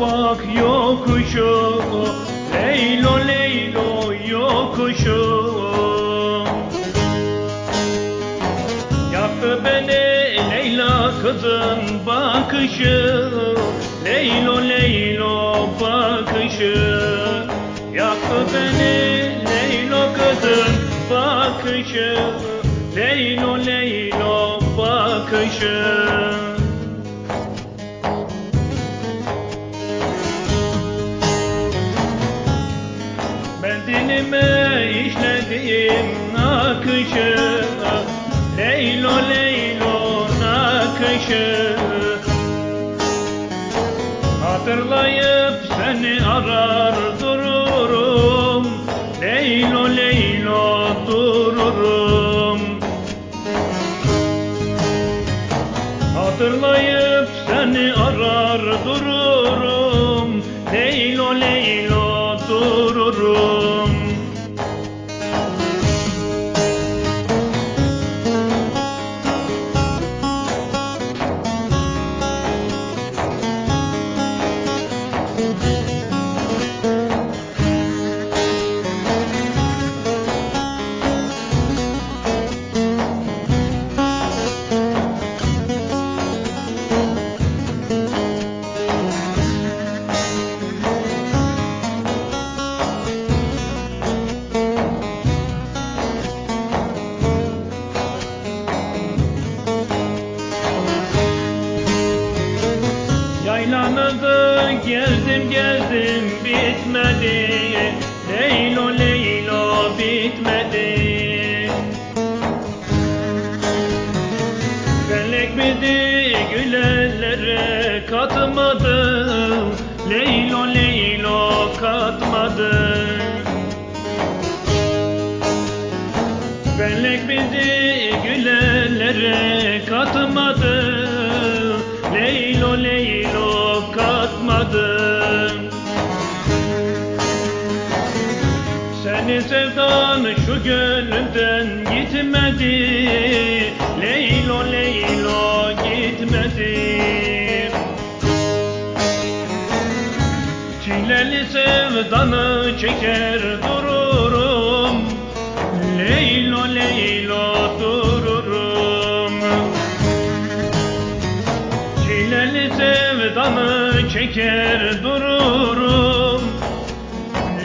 bak yokuşu Leylo leylo yokuşu. Yaktı beni Leyla kızın bakışı Leylo leylo bakışı. Yaktı beni Leylo kızın bakışı Leylo leylo bakışı Dilime işlediğim nakışı Leylo leylo nakışı. Hatırlayıp seni arar dururum Leylo leylo dururum. Hatırlayıp seni arar dururum gezdim gezdim bitmedi. Leylo leylo bitmedi. Felek bizi gülellere katmadı. Leylo leylo katmadı. Felek bizi gülellere katmadı. Leylo leylo katmadı Senin sevdan şu gönlümden gitmedi. Leylo leylo gitmedi. Çileli sevdanı çeker dururum Çileli sevdanı çeker dururum.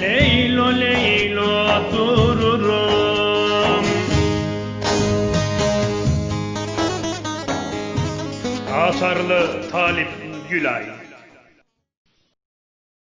Leylo leylo dururum. Asarlı Talip Gülay